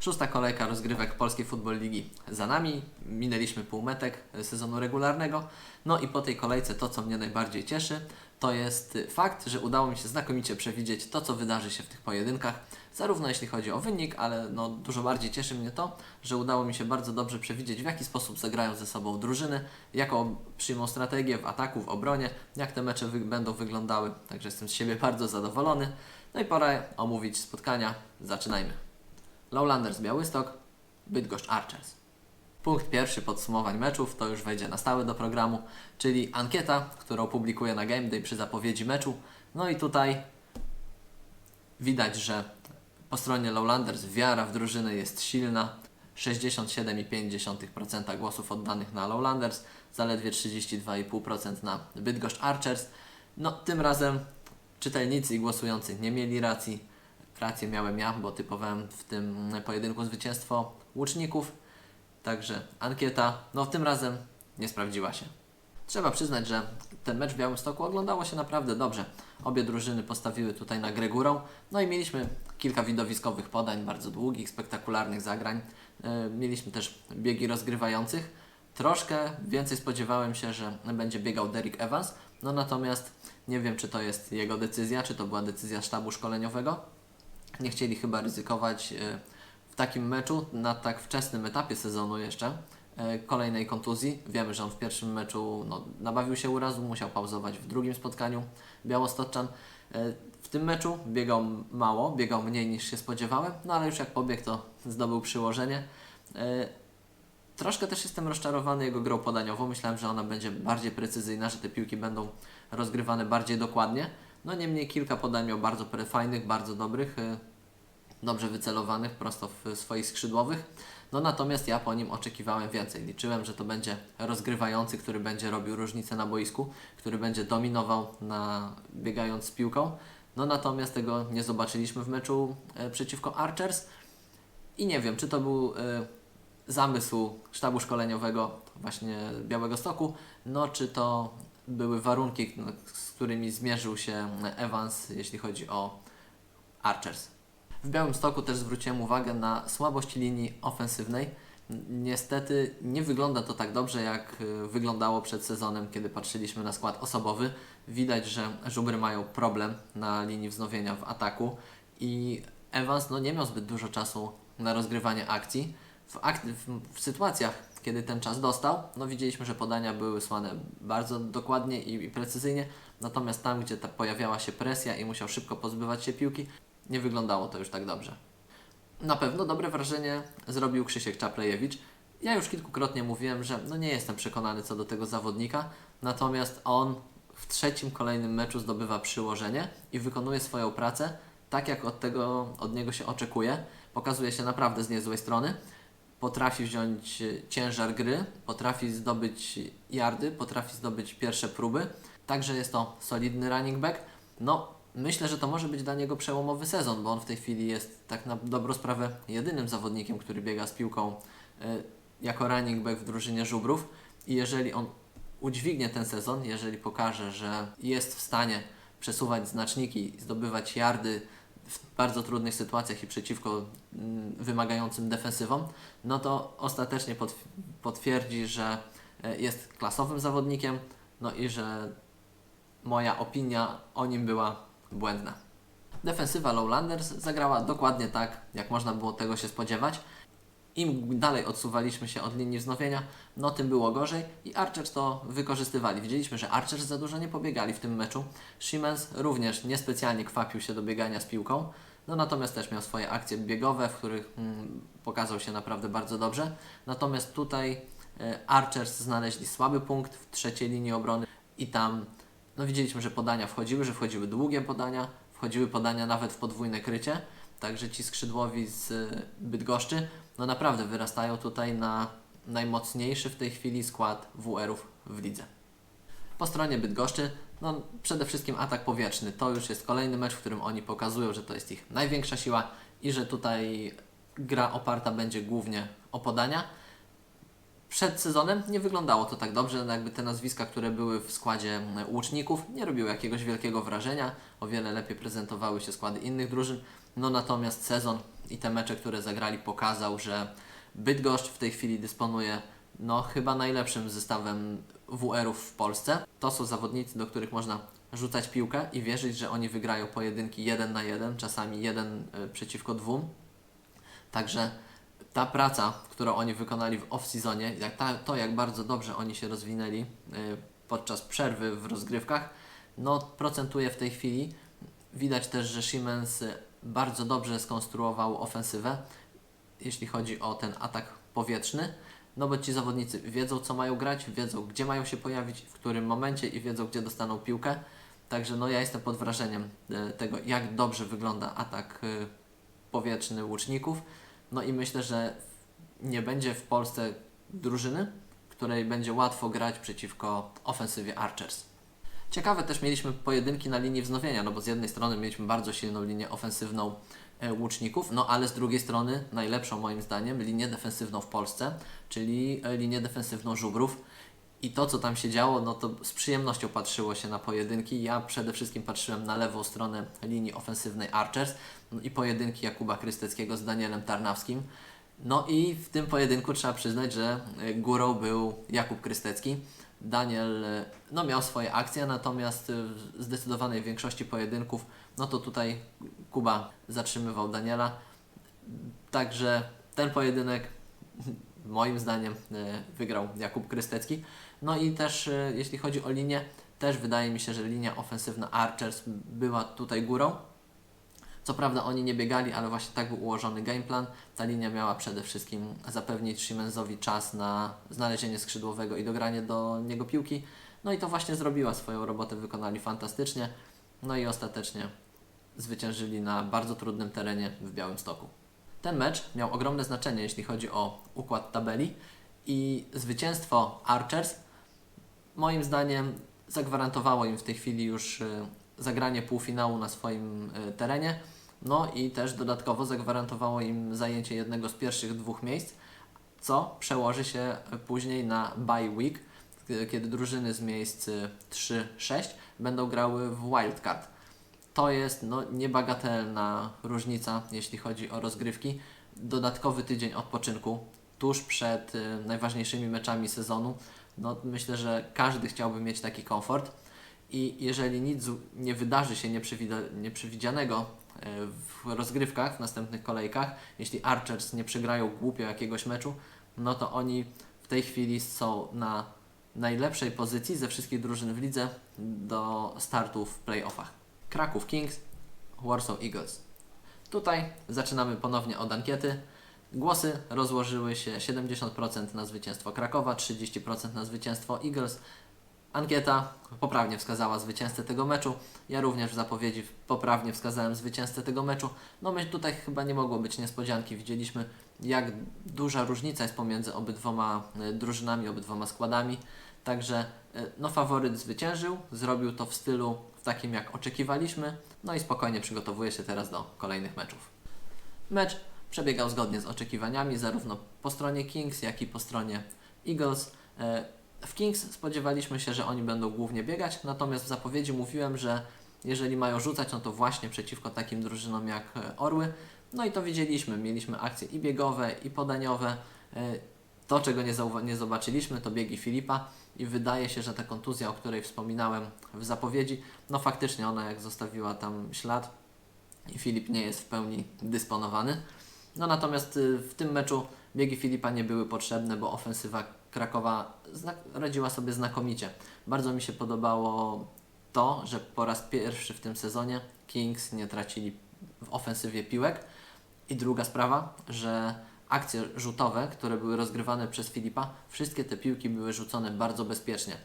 Szósta kolejka rozgrywek Polskiej Football Ligi za nami. Minęliśmy półmetek sezonu regularnego. No i po tej kolejce to, co mnie najbardziej cieszy, to jest fakt, że udało mi się znakomicie przewidzieć to, co wydarzy się w tych pojedynkach. Zarówno jeśli chodzi o wynik, ale no, dużo bardziej cieszy mnie to, że udało mi się bardzo dobrze przewidzieć, w jaki sposób zagrają ze sobą drużyny, jaką przyjmą strategię w ataku, w obronie, jak te mecze wy- będą wyglądały. Także jestem z siebie bardzo zadowolony. No i pora omówić spotkania. Zaczynajmy. Lowlanders Białystok, Bydgoszcz Archers. Punkt pierwszy podsumowań meczów to już wejdzie na stałe do programu, czyli ankieta, którą publikuję na Game Day przy zapowiedzi meczu. No i tutaj widać, że po stronie Lowlanders wiara w drużynę jest silna. 67,5% głosów oddanych na Lowlanders, zaledwie 32,5% na Bydgoszcz Archers. No tym razem czytelnicy i głosujący nie mieli racji. Rację miałem ja, bo typowałem w tym pojedynku zwycięstwo łuczników. Także ankieta, no tym razem nie sprawdziła się. Trzeba przyznać, że ten mecz w Białymstoku oglądało się naprawdę dobrze. Obie drużyny postawiły tutaj na grę górą, no i mieliśmy kilka widowiskowych podań, bardzo długich, spektakularnych zagrań. E, Mieliśmy też biegi rozgrywających. Troszkę więcej spodziewałem się, że będzie biegał Derek Evans, no natomiast nie wiem, czy to jest jego decyzja, czy to była decyzja sztabu szkoleniowego. Nie chcieli chyba ryzykować e, w takim meczu na tak wczesnym etapie sezonu jeszcze e, kolejnej kontuzji. Wiemy, że on w pierwszym meczu no, nabawił się urazu, musiał pauzować w drugim spotkaniu Białostoczan. E, W tym meczu biegał mało, biegał mniej niż się spodziewałem, no ale już jak pobiegł, to zdobył przyłożenie. Troszkę też jestem rozczarowany jego grą podaniową. Myślałem, że ona będzie bardziej precyzyjna, że te piłki będą rozgrywane bardziej dokładnie. No niemniej kilka podań miał bardzo fajnych, bardzo dobrych. e, dobrze wycelowanych prosto w swoich skrzydłowych. No natomiast ja po nim oczekiwałem więcej. Liczyłem, że to będzie rozgrywający, który będzie robił różnicę na boisku, który będzie dominował na biegając z piłką. No natomiast tego nie zobaczyliśmy w meczu e, przeciwko Archers. I nie wiem, czy to był e, zamysł sztabu szkoleniowego właśnie Białego Stoku, no czy to były warunki, z którymi zmierzył się Evans, jeśli chodzi o Archers. W Białym Stoku też zwróciłem uwagę na słabość linii ofensywnej. Niestety nie wygląda to tak dobrze, jak y, wyglądało przed sezonem, kiedy patrzyliśmy na skład osobowy. Widać, że żubry mają problem na linii wznowienia w ataku i Evans no, nie miał zbyt dużo czasu na rozgrywanie akcji. W, ak- w, w sytuacjach, kiedy ten czas dostał, no widzieliśmy, że podania były słane bardzo dokładnie i, i precyzyjnie, natomiast tam, gdzie ta pojawiała się presja i musiał szybko pozbywać się piłki, nie wyglądało to już tak dobrze. Na pewno dobre wrażenie zrobił Krzysiek Czaplejewicz. Ja już kilkukrotnie mówiłem, że no nie jestem przekonany co do tego zawodnika, natomiast on w trzecim kolejnym meczu zdobywa przyłożenie i wykonuje swoją pracę tak, jak od tego od niego się oczekuje. Pokazuje się naprawdę z niezłej strony. Potrafi wziąć e, ciężar gry, potrafi zdobyć yardy, potrafi zdobyć pierwsze próby. Także jest to solidny running back. No, myślę, że to może być dla niego przełomowy sezon, bo on w tej chwili jest tak na dobrą sprawę jedynym zawodnikiem, który biega z piłką y, jako running back w drużynie żubrów. I jeżeli on udźwignie ten sezon, jeżeli pokaże, że jest w stanie przesuwać znaczniki, zdobywać yardy w bardzo trudnych sytuacjach i przeciwko mm, wymagającym defensywom, no to ostatecznie potw- potwierdzi, że e, jest klasowym zawodnikiem, no i że moja opinia o nim była błędna. Defensywa Lowlanders zagrała dokładnie tak, jak można było tego się spodziewać. Im dalej odsuwaliśmy się od linii wznowienia, no tym było gorzej i Archers to wykorzystywali. Widzieliśmy, że Archers za dużo nie pobiegali w tym meczu. Siemens również niespecjalnie kwapił się do biegania z piłką, no natomiast też miał swoje akcje biegowe, w których mm, pokazał się naprawdę bardzo dobrze. Natomiast tutaj e, Archers znaleźli słaby punkt w trzeciej linii obrony i tam no widzieliśmy, że podania wchodziły, że wchodziły długie podania, wchodziły podania nawet w podwójne krycie, także ci skrzydłowi z y, Bydgoszczy no naprawdę wyrastają tutaj na najmocniejszy w tej chwili skład WR-ów w lidze. Po stronie Bydgoszczy, no przede wszystkim atak powietrzny. To już jest kolejny mecz, w którym oni pokazują, że to jest ich największa siła i że tutaj gra oparta będzie głównie o podania. Przed sezonem nie wyglądało to tak dobrze, no jakby te nazwiska, które były w składzie łuczników, nie robiły jakiegoś wielkiego wrażenia. O wiele lepiej prezentowały się składy innych drużyn. No natomiast sezon i te mecze, które zagrali, pokazał, że Bydgoszcz w tej chwili dysponuje no chyba najlepszym zestawem WR-ów w Polsce. To są zawodnicy, do których można rzucać piłkę i wierzyć, że oni wygrają pojedynki 1 na 1, czasami 1 przeciwko 2. Także ta praca, którą oni wykonali w off-seasonie, to jak bardzo dobrze oni się rozwinęli y, podczas przerwy w rozgrywkach, no procentuje w tej chwili. Widać też, że Siemens y, bardzo dobrze skonstruował ofensywę, jeśli chodzi o ten atak powietrzny. No bo ci zawodnicy wiedzą, co mają grać, wiedzą, gdzie mają się pojawić, w którym momencie i wiedzą, gdzie dostaną piłkę. Także no ja jestem pod wrażeniem y, tego, jak dobrze wygląda atak y, powietrzny łuczników. No i myślę, że nie będzie w Polsce drużyny, której będzie łatwo grać przeciwko ofensywie Archers. Ciekawe też mieliśmy pojedynki na linii wznowienia, no bo z jednej strony mieliśmy bardzo silną linię ofensywną e, łuczników, no ale z drugiej strony najlepszą moim zdaniem linię defensywną w Polsce, czyli e, linię defensywną żubrów. I to, co tam się działo, no to z przyjemnością patrzyło się na pojedynki. Ja przede wszystkim patrzyłem na lewą stronę linii ofensywnej Archers no i pojedynki Jakuba Krysteckiego z Danielem Tarnawskim. No i w tym pojedynku trzeba przyznać, że e, górą był Jakub Krystecki. Daniel e, no, miał swoje akcje, natomiast e, w zdecydowanej większości pojedynków, no to tutaj Kuba zatrzymywał Daniela. Także ten pojedynek moim zdaniem e, wygrał Jakub Krystecki. No i też jeśli chodzi o linię, też wydaje mi się, że linia ofensywna Archers była tutaj górą. Co prawda oni nie biegali, ale właśnie tak był ułożony gameplan. Ta linia miała przede wszystkim zapewnić Szymenzowi czas na znalezienie skrzydłowego i dogranie do niego piłki. No i to właśnie zrobiła swoją robotę, wykonali fantastycznie. No i ostatecznie zwyciężyli na bardzo trudnym terenie w Białymstoku. Ten mecz miał ogromne znaczenie, jeśli chodzi o układ tabeli i zwycięstwo Archers moim zdaniem zagwarantowało im w tej chwili już y, zagranie półfinału na swoim y, terenie. No i też dodatkowo zagwarantowało im zajęcie jednego z pierwszych dwóch miejsc, co przełoży się później na bye week, k- kiedy drużyny z miejsc y, 3-6 będą grały w wildcard. To jest no, niebagatelna różnica, jeśli chodzi o rozgrywki. Dodatkowy tydzień odpoczynku tuż przed najważniejszymi meczami sezonu. No, myślę, że każdy chciałby mieć taki komfort. I jeżeli nic nie wydarzy się nieprzewidzianego y, w rozgrywkach, w następnych kolejkach, jeśli Archers nie przegrają głupio jakiegoś meczu, no to oni w tej chwili są na najlepszej pozycji ze wszystkich drużyn w lidze do startu w playoffach. Kraków Kings, Warsaw Eagles. Tutaj zaczynamy ponownie od ankiety. Głosy rozłożyły się 70% na zwycięstwo Krakowa, 30% na zwycięstwo Eagles. Ankieta poprawnie wskazała zwycięzcę tego meczu. Ja również w zapowiedzi poprawnie wskazałem zwycięzcę tego meczu. No my tutaj chyba nie mogło być niespodzianki. Widzieliśmy jak duża różnica jest pomiędzy obydwoma e, drużynami, obydwoma składami. Także e, no faworyt zwyciężył, zrobił to w stylu w takim jak oczekiwaliśmy. No i spokojnie przygotowuje się teraz do kolejnych meczów. Mecz przebiegał zgodnie z oczekiwaniami, zarówno po stronie Kings, jak i po stronie Eagles. E, W Kings spodziewaliśmy się, że oni będą głównie biegać, natomiast w zapowiedzi mówiłem, że jeżeli mają rzucać, no to właśnie przeciwko takim drużynom jak e, Orły. No i to widzieliśmy. Mieliśmy akcje i biegowe, i podaniowe. E, To, czego nie, nie zobaczyliśmy, to biegi Filipa i wydaje się, że ta kontuzja, o której wspominałem w zapowiedzi, no faktycznie ona jak zostawiła tam ślad i Filip nie jest w pełni dysponowany. No natomiast y, w tym meczu biegi Filipa nie były potrzebne, bo ofensywa Krakowa radziła sobie znakomicie. Bardzo mi się podobało to, że po raz pierwszy w tym sezonie Kings nie tracili w ofensywie piłek. I druga sprawa, że akcje rzutowe, które były rozgrywane przez Filipa, wszystkie te piłki były rzucone bardzo bezpiecznie.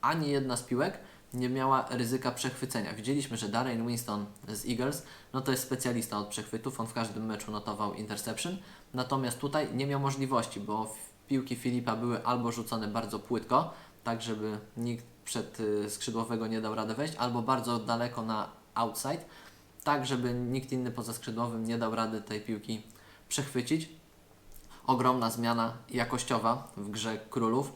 Ani jedna z piłek nie miała ryzyka przechwycenia. Widzieliśmy, że Darren Winston z Eagles, no to jest specjalista od przechwytów, on w każdym meczu notował interception, natomiast tutaj nie miał możliwości, bo piłki Filipa były albo rzucone bardzo płytko, tak żeby nikt przed y, skrzydłowego nie dał rady wejść, albo bardzo daleko na outside, tak żeby nikt inny poza skrzydłowym nie dał rady tej piłki przechwycić. Ogromna zmiana jakościowa w grze królów.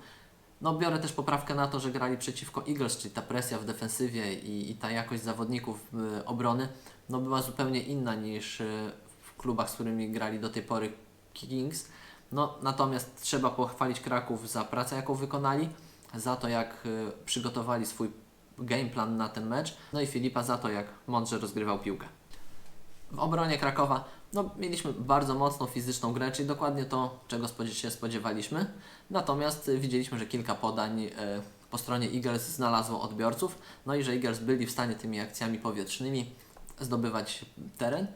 No biorę też poprawkę na to, że grali przeciwko Eagles, czyli ta presja w defensywie i, i ta jakość zawodników y, obrony no była zupełnie inna niż y, w klubach, z którymi grali do tej pory Kings. No, natomiast trzeba pochwalić Kraków za pracę, jaką wykonali, za to, jak y, przygotowali swój game plan na ten mecz, no i Filipa za to, jak mądrze rozgrywał piłkę. W obronie Krakowa no, mieliśmy bardzo mocną fizyczną grę, czyli dokładnie to, czego się spodziewaliśmy. Natomiast y, widzieliśmy, że kilka podań y, po stronie Eagles znalazło odbiorców, no i że Eagles byli w stanie tymi akcjami powietrznymi zdobywać teren.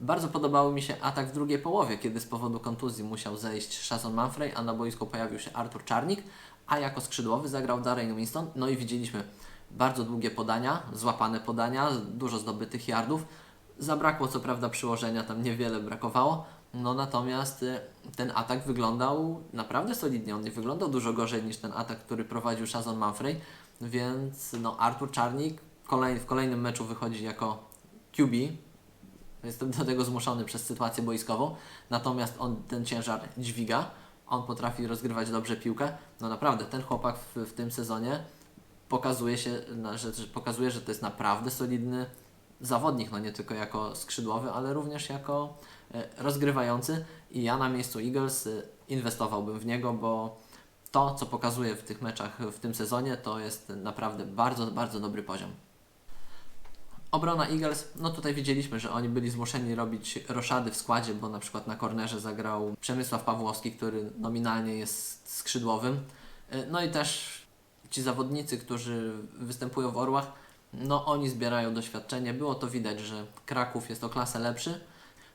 Bardzo podobał mi się atak w drugiej połowie, kiedy z powodu kontuzji musiał zejść Shazon Manfrey, a na boisku pojawił się Artur Czarnik, a jako skrzydłowy zagrał Darren Winston. No i widzieliśmy bardzo długie podania, złapane podania, dużo zdobytych yardów. Zabrakło co prawda przyłożenia, tam niewiele brakowało, no natomiast y, ten atak wyglądał naprawdę solidnie. On nie wyglądał dużo gorzej niż ten atak, który prowadził Shazon Manfrey, więc no Artur Czarnik w kolejnym meczu wychodzi jako QB. Jestem do tego zmuszony przez sytuację boiskową, natomiast on ten ciężar dźwiga, on potrafi rozgrywać dobrze piłkę. No naprawdę, ten chłopak w, w tym sezonie pokazuje się, że, że pokazuje, że to jest naprawdę solidny zawodnik, no nie tylko jako skrzydłowy, ale również jako e, rozgrywający i ja na miejscu Eagles e, inwestowałbym w niego, bo to, co pokazuje w tych meczach w tym sezonie, to jest naprawdę bardzo, bardzo dobry poziom. Obrona Eagles, no tutaj widzieliśmy, że oni byli zmuszeni robić roszady w składzie, bo na przykład na kornerze zagrał Przemysław Pawłowski, który nominalnie jest skrzydłowym. E, No i też ci zawodnicy, którzy występują w Orłach, no oni zbierają doświadczenie. Było to widać, że Kraków jest o klasę lepszy.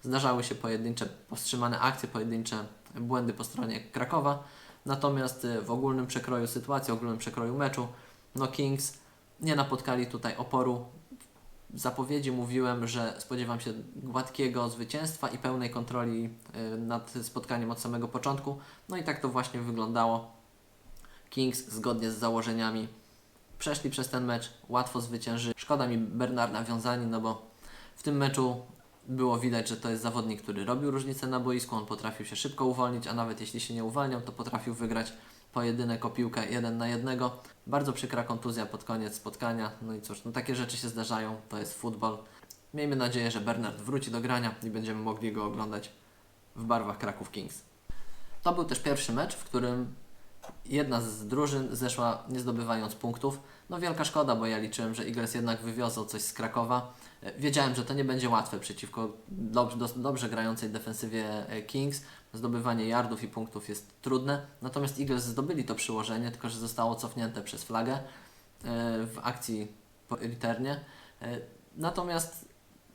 Zdarzały się pojedyncze powstrzymane akcje, pojedyncze błędy po stronie Krakowa. Natomiast y, w ogólnym przekroju sytuacji, ogólnym przekroju meczu, no Kings nie napotkali tutaj oporu. Zapowiedzi mówiłem, że spodziewam się gładkiego zwycięstwa i pełnej kontroli y, nad spotkaniem od samego początku. No i tak to właśnie wyglądało. Kings zgodnie z założeniami przeszli przez ten mecz, łatwo zwyciężyli. Szkoda mi Bernarda Wiązani, no bo w tym meczu było widać, że to jest zawodnik, który robił różnicę na boisku, on potrafił się szybko uwolnić, a nawet jeśli się nie uwalniał, to potrafił wygrać pojedynek o piłkę jeden na jednego. Bardzo przykra kontuzja pod koniec spotkania, no i cóż, no takie rzeczy się zdarzają, to jest futbol. Miejmy nadzieję, że Bernard wróci do grania i będziemy mogli go oglądać w barwach Kraków Kings. To był też pierwszy mecz, w którym jedna z drużyn zeszła nie zdobywając punktów. No wielka szkoda, bo ja liczyłem, że Eagles jednak wywiozą coś z Krakowa. E, Wiedziałem, że to nie będzie łatwe przeciwko dobrze, dobrze grającej defensywie e, Kings. Zdobywanie yardów i punktów jest trudne. Natomiast Eagles zdobyli to przyłożenie, tylko że zostało cofnięte przez flagę e, w akcji po returnie. E, Natomiast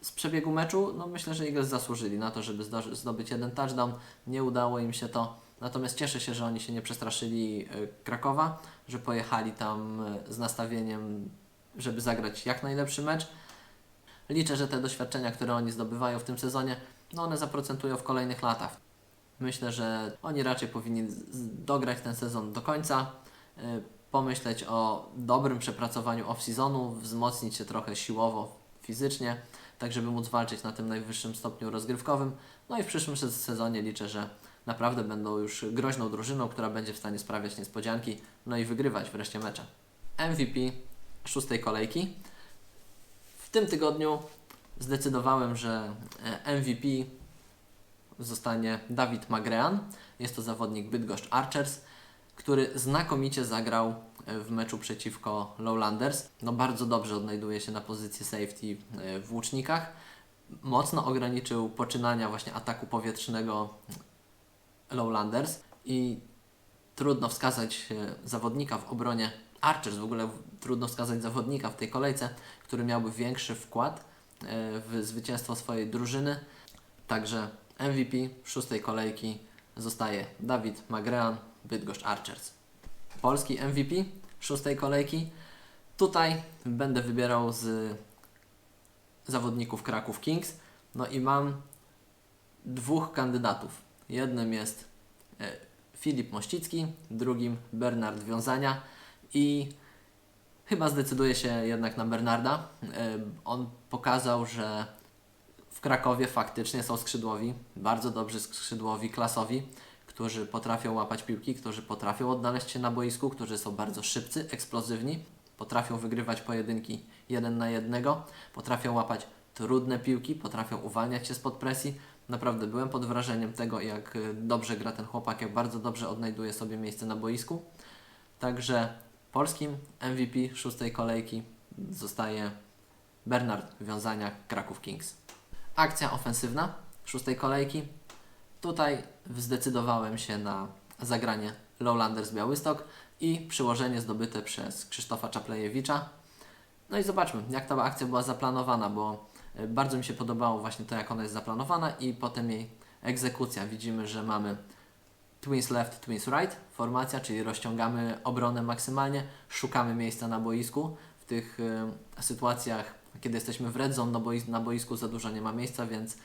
z przebiegu meczu, no myślę, że Eagles zasłużyli na to, żeby zdo- zdobyć jeden touchdown. Nie udało im się to. Natomiast cieszę się, że oni się nie przestraszyli e, Krakowa, że pojechali tam z nastawieniem, żeby zagrać jak najlepszy mecz. Liczę, że te doświadczenia, które oni zdobywają w tym sezonie, no one zaprocentują w kolejnych latach. Myślę, że oni raczej powinni dograć ten sezon do końca, e, pomyśleć o dobrym przepracowaniu off-seasonu, wzmocnić się trochę siłowo, fizycznie, tak żeby móc walczyć na tym najwyższym stopniu rozgrywkowym. No i w przyszłym se- sezonie liczę, że naprawdę będą już groźną drużyną, która będzie w stanie sprawiać niespodzianki, no i wygrywać wreszcie mecze. MVP szóstej kolejki. W tym tygodniu zdecydowałem, że e, MVP zostanie Dawid Magrean. Jest to zawodnik Bydgoszcz Archers, który znakomicie zagrał e, w meczu przeciwko Lowlanders. No bardzo dobrze odnajduje się na pozycji safety e, w łucznikach. Mocno ograniczył poczynania właśnie ataku powietrznego Lowlanders i trudno wskazać e, zawodnika w obronie Archers, w ogóle trudno wskazać zawodnika w tej kolejce, który miałby większy wkład w zwycięstwo swojej drużyny. Także MVP szóstej kolejki zostaje Dawid Magrean, Bydgoszcz Archers. Polski MVP szóstej kolejki. Tutaj będę wybierał z zawodników Kraków Kings. No i mam dwóch kandydatów. Jednym jest e, Filip Mościcki, drugim Bernard Wiązania i chyba zdecyduję się jednak na Bernarda. E, On pokazał, że w Krakowie faktycznie są skrzydłowi, bardzo dobrzy skrzydłowi, klasowi, którzy potrafią łapać piłki, którzy potrafią odnaleźć się na boisku, którzy są bardzo szybcy, eksplozywni, potrafią wygrywać pojedynki jeden na jednego, potrafią łapać trudne piłki, potrafią uwalniać się spod presji. Naprawdę byłem pod wrażeniem tego, jak y, dobrze gra ten chłopak, jak bardzo dobrze odnajduje sobie miejsce na boisku. Także polskim MVP szóstej kolejki zostaje Bernard Wiązania Kraków Kings. Akcja ofensywna szóstej kolejki. Tutaj zdecydowałem się na zagranie Lowlanders Białystok i przyłożenie zdobyte przez Krzysztofa Czaplejewicza. No i zobaczmy, jak ta akcja była zaplanowana, bo e, bardzo mi się podobało właśnie to, jak ona jest zaplanowana i potem jej egzekucja. Widzimy, że mamy twins left, twins right formacja, czyli rozciągamy obronę maksymalnie, szukamy miejsca na boisku. W tych e, sytuacjach, kiedy jesteśmy w red zone, bois na boisku za dużo nie ma miejsca, więc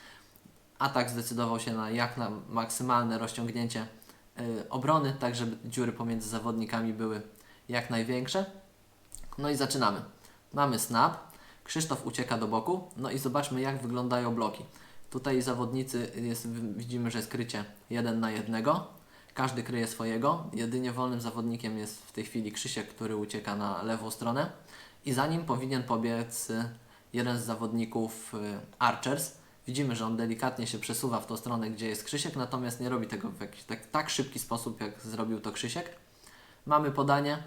atak zdecydował się na jak na maksymalne rozciągnięcie y, obrony, tak żeby dziury pomiędzy zawodnikami były jak największe. No i zaczynamy. Mamy snap, Krzysztof ucieka do boku, no i zobaczmy jak wyglądają bloki. Tutaj zawodnicy, jest, widzimy, że jest krycie jeden na jednego. Każdy kryje swojego. Jedynie wolnym zawodnikiem jest w tej chwili Krzysiek, który ucieka na lewą stronę. I za nim powinien pobiec y, jeden z zawodników y, Archers. Widzimy, że on delikatnie się przesuwa w tą stronę, gdzie jest Krzysiek, natomiast nie robi tego w jakiś tak, tak szybki sposób, jak zrobił to Krzysiek. Mamy podanie,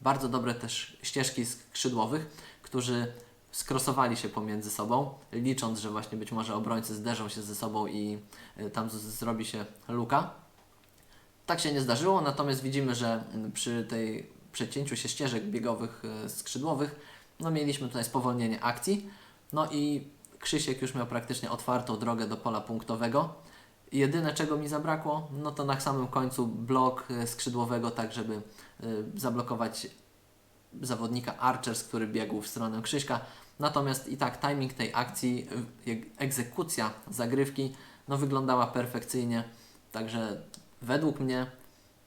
bardzo dobre też ścieżki skrzydłowych, którzy skrosowali się pomiędzy sobą, licząc, że właśnie być może obrońcy zderzą się ze sobą i y, tam zrobi się luka. Tak się nie zdarzyło, natomiast widzimy, że przy tej przecięciu się ścieżek biegowych y, skrzydłowych, no mieliśmy tutaj spowolnienie akcji. No i Krzysiek już miał praktycznie otwartą drogę do pola punktowego. Jedyne czego mi zabrakło, no to na samym końcu blok y, skrzydłowego, tak żeby y, zablokować zawodnika Archers, który biegł w stronę Krzyśka. Natomiast i tak timing tej akcji, egzekucja zagrywki, no wyglądała perfekcyjnie. Także według mnie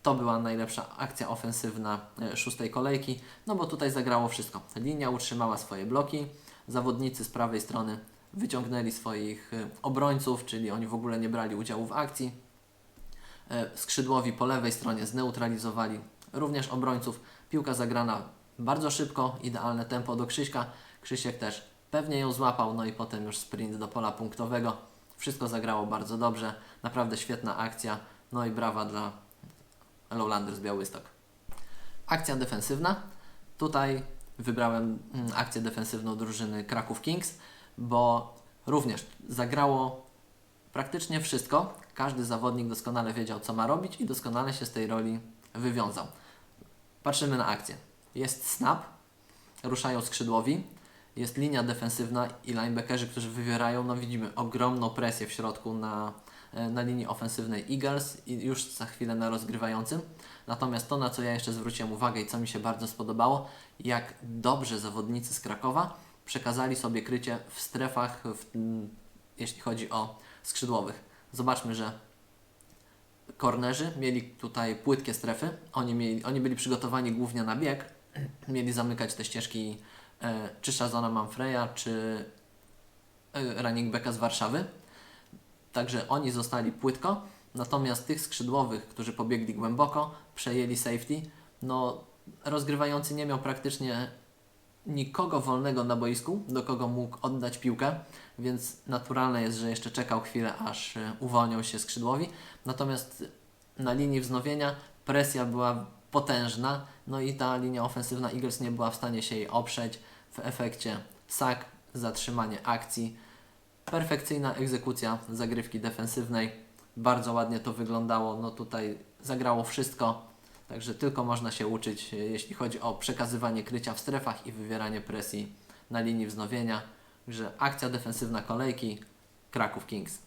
to była najlepsza akcja ofensywna e, szóstej kolejki, no bo tutaj zagrało wszystko. Linia utrzymała swoje bloki, zawodnicy z prawej strony wyciągnęli swoich e, obrońców, czyli oni w ogóle nie brali udziału w akcji. E, Skrzydłowi po lewej stronie zneutralizowali również obrońców. Piłka zagrana bardzo szybko, idealne tempo do Krzyśka. Krzysiek też pewnie ją złapał, no i potem już sprint do pola punktowego. Wszystko zagrało bardzo dobrze, naprawdę świetna akcja. No i brawa dla Lowlanders Białystok. Akcja defensywna. Tutaj wybrałem mm, akcję defensywną drużyny Kraków Kings, bo również zagrało praktycznie wszystko. Każdy zawodnik doskonale wiedział, co ma robić i doskonale się z tej roli wywiązał. Patrzymy na akcję. Jest snap, ruszają skrzydłowi, jest linia defensywna i linebackerzy, którzy wywierają, no widzimy ogromną presję w środku na, na linii ofensywnej Eagles i już za chwilę na rozgrywającym. Natomiast to, na co ja jeszcze zwróciłem uwagę i co mi się bardzo spodobało, jak dobrze zawodnicy z Krakowa przekazali sobie krycie w strefach, w, jeśli chodzi o skrzydłowych. Zobaczmy, że kornerzy mieli tutaj płytkie strefy. Oni, mieli, oni byli przygotowani głównie na bieg. Mieli zamykać te ścieżki e, czy Shazona Manfreya, czy e, running backa z Warszawy. Także oni zostali płytko. Natomiast tych skrzydłowych, którzy pobiegli głęboko, przejęli safety. No, rozgrywający nie miał praktycznie nikogo wolnego na boisku, do kogo mógł oddać piłkę, więc naturalne jest, że jeszcze czekał chwilę, aż e, uwolnią się skrzydłowi. Natomiast na linii wznowienia presja była potężna, no i ta linia ofensywna Eagles nie była w stanie się jej oprzeć. W efekcie sak, zatrzymanie akcji, perfekcyjna egzekucja zagrywki defensywnej. Bardzo ładnie to wyglądało. No tutaj zagrało wszystko. Także tylko można się uczyć, e, jeśli chodzi o przekazywanie krycia w strefach i wywieranie presji na linii wznowienia. Że akcja defensywna kolejki Kraków Kings.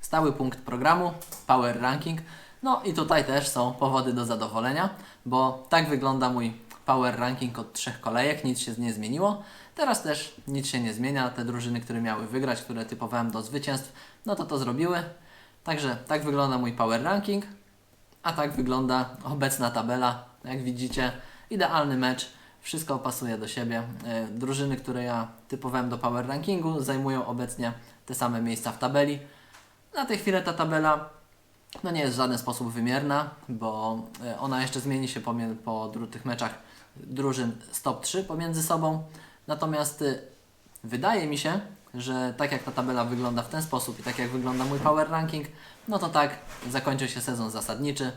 Stały punkt programu Power Ranking. No i tutaj też są powody do zadowolenia, bo tak wygląda mój Power Ranking od trzech kolejek, nic się nie zmieniło. Teraz też nic się nie zmienia. Te drużyny, które miały wygrać, które typowałem do zwycięstw, no to to zrobiły. Także tak wygląda mój Power Ranking. A tak wygląda obecna tabela. Jak widzicie, idealny mecz. Wszystko pasuje do siebie. E, Drużyny, które ja typowałem do Power Rankingu, zajmują obecnie te same miejsca w tabeli. Na tej chwili ta tabela no nie jest w żaden sposób wymierna, bo e, ona jeszcze zmieni się po dru- tych meczach drużyn z top 3 pomiędzy sobą. Natomiast y, wydaje mi się, że tak jak ta tabela wygląda w ten sposób i tak jak wygląda mój power ranking, no to tak zakończy się sezon zasadniczy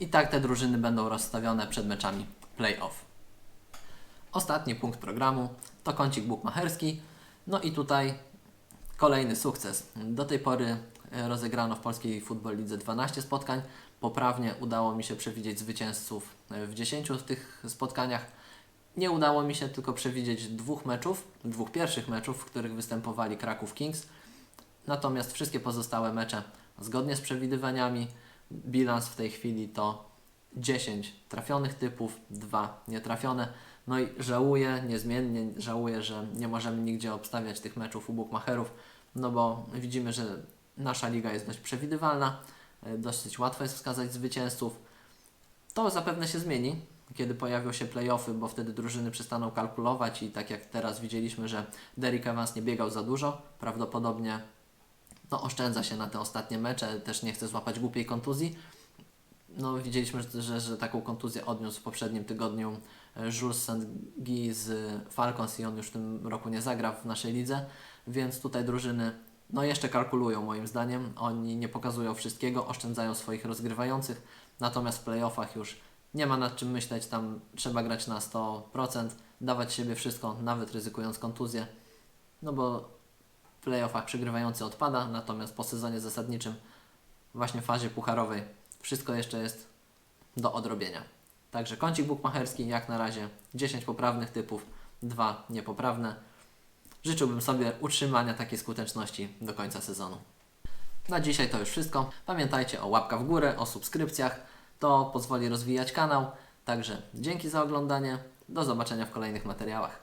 i tak te drużyny będą rozstawione przed meczami playoff. Ostatni punkt programu to kącik bukmacherski. No i tutaj kolejny sukces. Do tej pory rozegrano w polskiej Football Lidze 12 spotkań. Poprawnie udało mi się przewidzieć zwycięzców w 10 z tych spotkaniach. Nie udało mi się tylko przewidzieć dwóch meczów, dwóch pierwszych meczów, w których występowali Kraków Kings. Natomiast wszystkie pozostałe mecze zgodnie z przewidywaniami. Bilans w tej chwili to 10 trafionych typów, 2 nietrafione. No i żałuję, niezmiennie żałuję, że nie możemy nigdzie obstawiać tych meczów u bookmacherów, no bo widzimy, że nasza liga jest dość przewidywalna, e, dosyć łatwo jest wskazać zwycięzców. To zapewne się zmieni, kiedy pojawią się playoffy, bo wtedy drużyny przestaną kalkulować i tak jak teraz widzieliśmy, że Derrick Evans nie biegał za dużo, prawdopodobnie no, oszczędza się na te ostatnie mecze, też nie chce złapać głupiej kontuzji. No, widzieliśmy, że, że, taką kontuzję odniósł w poprzednim tygodniu e, Jules Saint-Guy z Falcons i on już w tym roku nie zagra w naszej lidze, więc tutaj drużyny no jeszcze kalkulują moim zdaniem. Oni nie pokazują wszystkiego, oszczędzają swoich rozgrywających, natomiast w playoffach już nie ma nad czym myśleć, tam trzeba grać na 100%, dawać siebie wszystko, nawet ryzykując kontuzję, no bo w playoffach przegrywający odpada, natomiast po sezonie zasadniczym, właśnie w fazie pucharowej, wszystko jeszcze jest do odrobienia. Także kącik bukmacherski jak na razie 10 poprawnych typów, 2 niepoprawne. Życzyłbym sobie utrzymania takiej skuteczności do końca sezonu. Na dzisiaj to już wszystko. Pamiętajcie o łapkach w górę, o subskrypcjach. To pozwoli rozwijać kanał. Także dzięki za oglądanie. Do zobaczenia w kolejnych materiałach.